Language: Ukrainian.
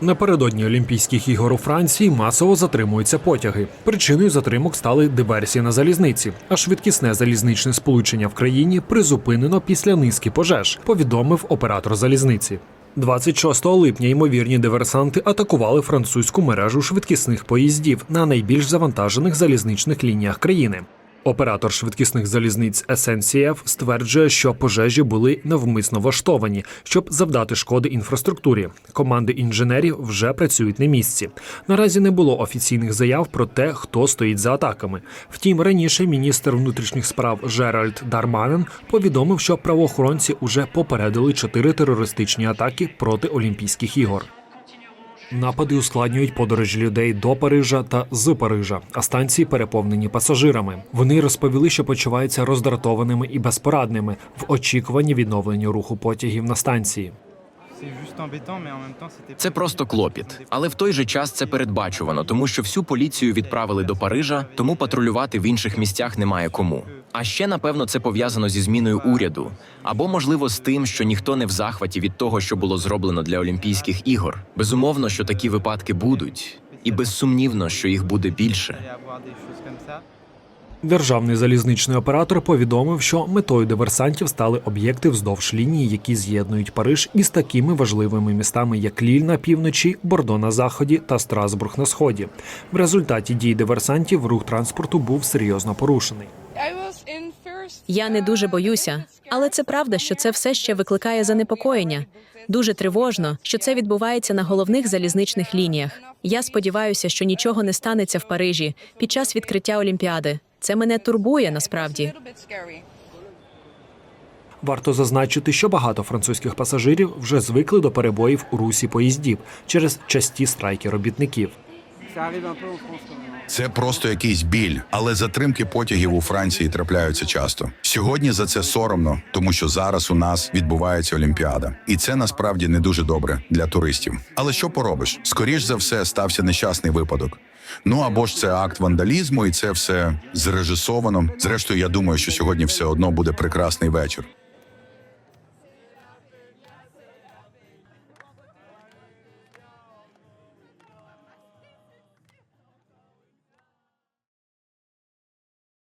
Напередодні Олімпійських ігор у Франції масово затримуються потяги. Причиною затримок стали диверсії на залізниці, а швидкісне залізничне сполучення в країні призупинено після низки пожеж, повідомив оператор залізниці. 26 липня ймовірні диверсанти атакували французьку мережу швидкісних поїздів на найбільш завантажених залізничних лініях країни. Оператор швидкісних залізниць SNCF стверджує, що пожежі були навмисно влаштовані, щоб завдати шкоди інфраструктурі. Команди інженерів вже працюють на місці. Наразі не було офіційних заяв про те, хто стоїть за атаками. Втім, раніше міністр внутрішніх справ Жеральд Дарманен повідомив, що правоохоронці уже попередили чотири терористичні атаки проти Олімпійських ігор. Напади ускладнюють подорожі людей до Парижа та з Парижа, а станції переповнені пасажирами. Вони розповіли, що почуваються роздратованими і безпорадними в очікуванні відновлення руху потягів на станції. Це просто клопіт, але в той же час це передбачувано, тому що всю поліцію відправили до Парижа, тому патрулювати в інших місцях немає кому. А ще напевно це пов'язано зі зміною уряду, або можливо з тим, що ніхто не в захваті від того, що було зроблено для Олімпійських ігор. Безумовно, що такі випадки будуть, і безсумнівно, що їх буде більше. Державний залізничний оператор повідомив, що метою диверсантів стали об'єкти вздовж лінії, які з'єднують Париж із такими важливими містами, як Ліль на півночі, Бордо на заході та Страсбург на сході. В результаті дій диверсантів рух транспорту був серйозно порушений. Я не дуже боюся, але це правда, що це все ще викликає занепокоєння. Дуже тривожно, що це відбувається на головних залізничних лініях. Я сподіваюся, що нічого не станеться в Парижі під час відкриття Олімпіади. Це мене турбує насправді. Варто зазначити, що багато французьких пасажирів вже звикли до перебоїв у русі поїздів через часті страйки робітників. Це просто якийсь біль, але затримки потягів у Франції трапляються часто. Сьогодні за це соромно, тому що зараз у нас відбувається Олімпіада, і це насправді не дуже добре для туристів. Але що поробиш? Скоріш за все стався нещасний випадок. Ну або ж це акт вандалізму, і це все зрежисовано. Зрештою, я думаю, що сьогодні все одно буде прекрасний вечір.